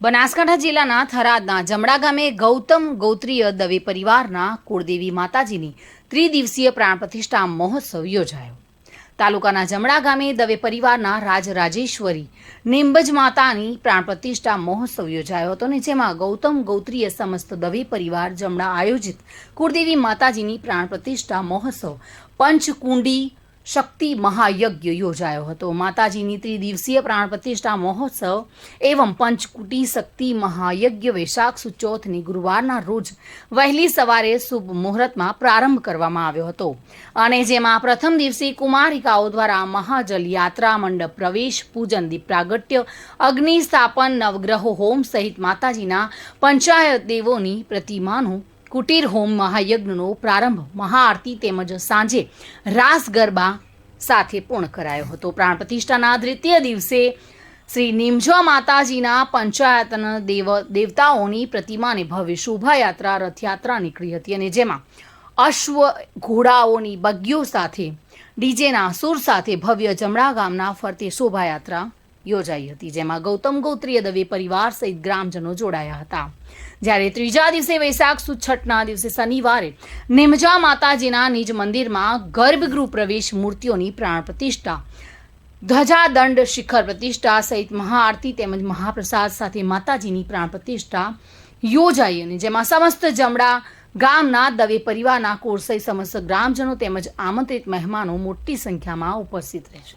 બનાસકાંઠા જિલ્લાના થરાદના જમણા ગામે ગૌતમ ગૌત્રીય દવે પરિવારના કુળદેવી માતાજીની ત્રિદિવસીય પ્રાણ પ્રતિષ્ઠા મહોત્સવ યોજાયો. તાલુકાના જમણા ગામે દવે પરિવારના રાજરાજેશ્વરી નિંબજ માતાની પ્રાણ પ્રતિષ્ઠા મહોત્સવ યોજાયો હતો ને જેમાં ગૌતમ ગૌત્રીય સમસ્ત દવે પરિવાર જમણા આયોજિત કુળદેવી માતાજીની પ્રાણ પ્રતિષ્ઠા મહોત્સવ, પંચકુંડી શક્તિ મહાયજ્ઞ યોજાયો હતો. માતાજીની ત્રિદિવસીય પ્રાણ પ્રતિષ્ઠા મહોત્સવ એવં પંચકુટી શક્તિ મહાયજ્ઞ વૈશાખ સુચોથની ગુરુવારના રોજ વહેલી સવારે શુભ મુહૂર્તમાં પ્રારંભ કરવામાં આવ્યો હતો. અને જેમાં પ્રથમ દિવસે કુમારિકાઓ દ્વારા મહાજલ યાત્રા મંડપ પ્રવેશ, પૂજન દીપ પ્રાગટ્ય અગ્નિ સ્થાપન, નવગ્રહો, હોમ સહિત માતાજીના પંચાયત દેવોની પ્રતિમાનું કુટીર હોમ મહાયજ્ઞનો પ્રારંભ મહાઆરતી તેમજ સાંજે રાસ ગરબા સાથે પૂર્ણ કરાયો હતો. પ્રાણ પ્રતિષ્ઠાના દ્વિતીય દિવસે શ્રી નિમજો માતાજીના પંચાયતના દેવ, દેવતાઓની પ્રતિમાને ભવ્ય શોભાયાત્રા રથયાત્રા નીકળી હતી અને જેમાં અશ્વ ઘોડાઓની બગ્યો સાથે, ડીજેના સુર સાથે ભવ્ય જમણા ગામના ફરતે શોભાયાત્રા યોજાઈ હતી, જેમાં ગૌતમ ગૌત્રીય દવે પરિવાર સહિત ગ્રામજનો જોડાયા હતા. જ્યારે ત્રીજા દિવસે વૈશાખ સુદ છઠના દિવસે શનિવારે નિમજા માતાજીના નિજ મંદિરમાં ગર્ભગૃહ પ્રવેશ મૂર્તિઓની પ્રાણ પ્રતિષ્ઠા, ધ્વજાદંડ શિખર પ્રતિષ્ઠા સહિત મહાઆરતી તેમજ મહાપ્રસાદ સાથે માતાજીની પ્રાણ પ્રતિષ્ઠા યોજાઈ અને જેમાં સમસ્ત જમડા ગામના દવે પરિવારના કોર સહિત સમસ્ત ગ્રામજનો તેમજ આમંત્રિત મહેમાનો મોટી સંખ્યામાં ઉપસ્થિત રહેશે.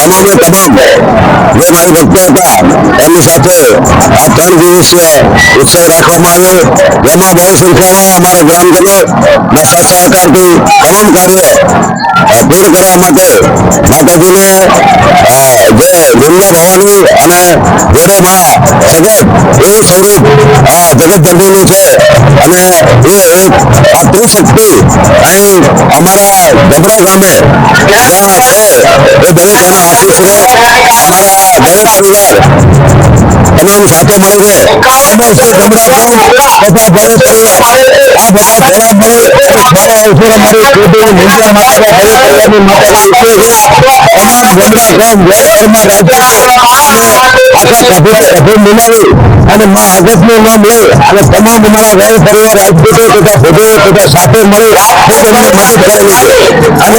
અને તમામે તમામ જે મારી ભક્તો એમની સાથે આ ત્રણ દિવસીય ઉત્સવ રાખવામાં આવ્યો જેમાં બહુ સંખ્યામાં અમારા ગ્રામજનો સાથ સહકારથી તમામ કાર્ય પૂર્ણ કરવા માટે માતાજીને ભવાની અને જોડામાં જગત એવું સ્વરૂપ આ જગતજનનીનું છે. અને એ એક આ ત્રિશક્તિ અહીં અમારા ગબરા ગામે ત્યાં છે એ દરેક એના આશીષને અમારા પરિવાર સાથે મળીને અને મા આગતનું નામ લઈ અને તમામ અમારા ગામ પરિવાર રાજપૂતો તથા ભોગો તથા સાથે મળી મદદ કરેલી અને